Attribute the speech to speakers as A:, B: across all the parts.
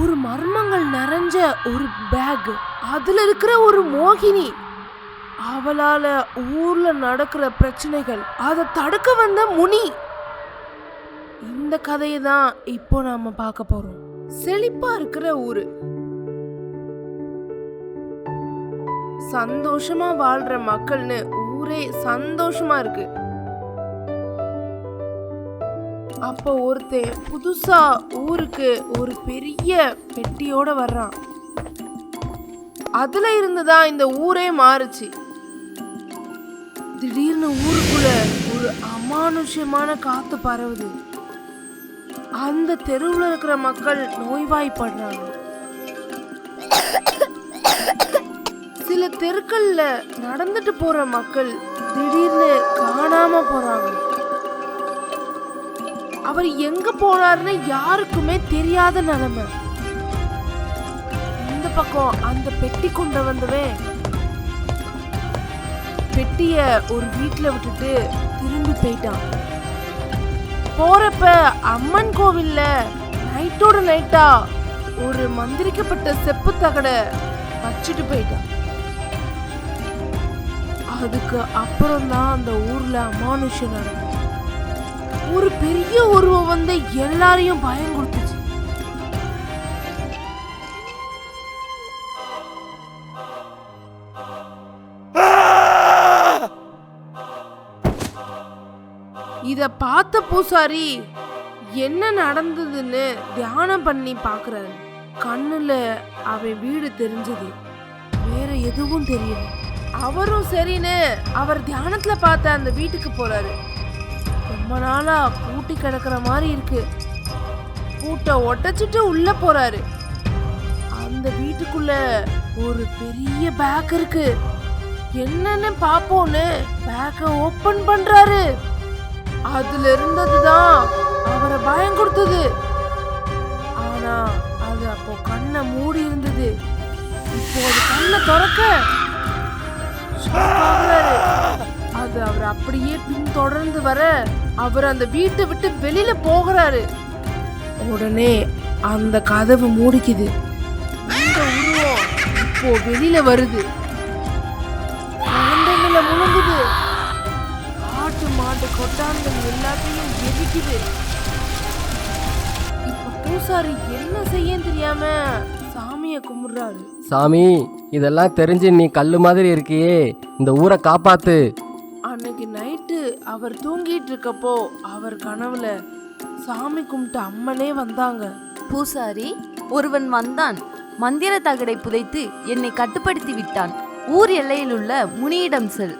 A: ஒரு மர்மங்கள் நிறைஞ்ச ஒரு பேக் அதுல இருக்கிற ஒரு மோகினி. அவளால ஊர்ல நடக்கிற பிரச்சனைகள் அதை தடுக்க வந்த முனி. இந்த கதையை தான் இப்போ நாம பார்க்க போறோம். செழிப்பா இருக்கிற ஊரு. சந்தோஷமா வாழ்ற மக்கள்னு ஊரே சந்தோஷமா இருக்கு. அப்போ ஒருத்தன் புதுசா ஊருக்கு ஒரு பெரிய பெட்டியோட வர்றான். அதுல இருந்து தான் இந்த ஊரே மாறுச்சு. திடீர்னு ஊருக்குள்ள ஒரு அமானுஷ்யமான காத்து பரவுது. அந்த தெருவுல இருக்கிற மக்கள் நோய்வாய்ப்படுறாங்க. சில தெருக்கள்ல நடந்துட்டு போற மக்கள் திடீர்னு காணாம போறாங்க. அவர் எங்க போனாருன்னு யாருக்குமே தெரியாத நிலைமை. இந்த பக்கம் அந்த பெட்டி கொண்டு வந்தவன் பெட்டிய ஒரு வீட்டுல விட்டுட்டு திரும்பி போயிட்டான். போறப்ப அம்மன் கோவில்ல நைட்டோட நைட்டா ஒரு மந்திரிக்கப்பட்ட செப்பு தகட வச்சுட்டு போயிட்டான். அதுக்கு அப்புறம் தான் அந்த ஊர்ல அமானுஷம் நடந்தது ஒரு பெரிய உருவம் வந்து எல்லாரையும் பயம் கொடுத்துச்சு. இத பார்த்த பூசாரி என்ன நடந்ததுன்னு தியானம் பண்ணி பாக்குறாரு கண்ணுல அவன் வீடு தெரிஞ்சது. வேற எதுவும் தெரியல. அவரும் சரின்னு அவர் தியானத்துல பார்த்த அந்த வீட்டுக்கு போறாரு. ரொம்ப நாளா பூட்டி கிடக்குற மாதிரி இருக்கு. பூட்டை ஒட்டச்சிட்டு உள்ள போறாரு. அந்த வீட்டுக்குள்ள ஒரு பெரிய பேக் இருக்கு. என்னன்னு பாப்போம்னு பேக்கை ஓபன் பண்றாரு. அதுல இருந்ததுதான் அவரை பயம் கொடுத்தது. ஆனா அது அப்போ கண்ணை மூடி இருந்தது. இப்போ அது கண்ணை திறக்க. அது அவர் அப்படியே பின்தொடர்ந்து வர அவர் அந்த வீட்டை விட்டு வெளியில போகிறாரு. உடனே அந்த கதவு மூடிக்குது. இந்த உருவம் இப்போ வெளியில வருது. குழந்தைங்கள முழுங்குது. ஆட்டு மாட்டு கொட்டான்கள் எல்லாத்தையும் எரிக்குது. இப்ப பூசாரி என்ன செய்ய தெரியாம சாமிய கும்பிடுறாரு.
B: சாமி இதெல்லாம் தெரிஞ்சு நீ கல்லு மாதிரி இருக்கியே. இந்த ஊரை காப்பாத்து.
A: நைட்டு அவர் தூங்கிட்டு இருக்கப்போ அவர் கனவுல சாமி கும்பிட்டு அம்மனே வந்தாங்க.
C: பூசாரி ஒருவன் வந்தான். மந்திர தகடை புதைத்து என்னை கட்டுப்படுத்தி விட்டான். ஊர் எல்லையில் உள்ள முனியிடம் செல்.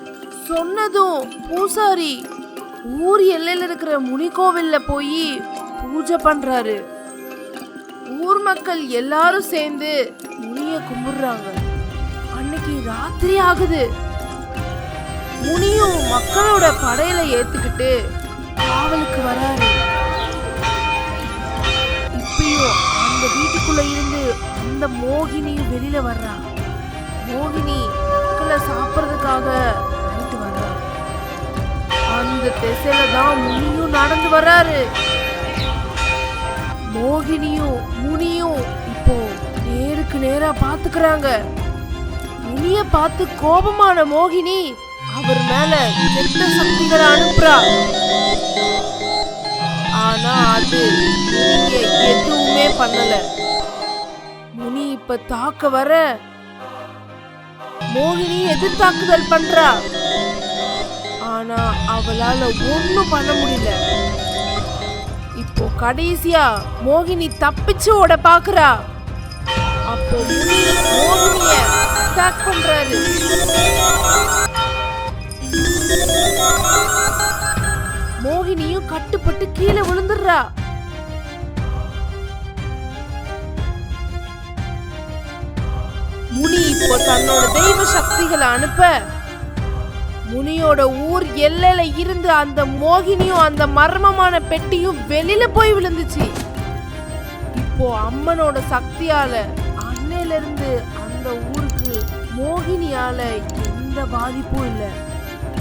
A: சொன்னதும் பூசாரி ஊர் எல்லையில இருக்கிற முனி கோவில்ல போய் பூஜை பண்றாரு. ஊர் மக்கள் எல்லாரும் சேர்ந்து முனிய கும்பிடுறாங்க. அன்னைக்கு ராத்திரி ஆகுது. முனியும் மக்களோட படையில ஏத்துக்கிட்டு காவலுக்கு வராரு. இப்பயும் அந்த வீட்டுக்குள்ள இருந்து அந்த மோகினியும் வெளியில வர்றா. மோகினி மக்களை சாப்பிட்றதுக்காக நைட்டு வர்றா. அந்த திசையில தான் முனியும் நடந்து வர்றாரு. மோகினியும் முனியும் இப்போ நேருக்கு நேரா பாத்துக்கிறாங்க. முனிய பார்த்து கோபமான மோகினி அவர் மேல கெட்ட சக்திகளை அனுப்புறா ஆனா அது முனிய எதுவுமே பண்ணல. முனி இப்ப தாக்க வர மோகினி எதிர்த்தாக்குதல் பண்றா. ஆனா அவளால ஒண்ணும் பண்ண முடியல. இப்போ கடைசியா மோகினி தப்பிச்சு ஓட பாக்குறா. அப்போ முனி மோகினிய அட்டாக் பண்றாரு. மோகினியும் கட்டுப்பட்டு கீழே விழுந்துடுறா. முனி இப்போ தன்னோட தெய்வ சக்திகளை அனுப்ப. முனியோட ஊர் எல்லையில இருந்து அந்த மோகினியும் அந்த மர்மமான பெட்டியும் வெளியில போய் விழுந்துச்சு. இப்போ அம்மனோட சக்தியால அன்னையில இருந்து அந்த ஊருக்கு மோகினியால எந்த பாதிப்பும் இல்லை.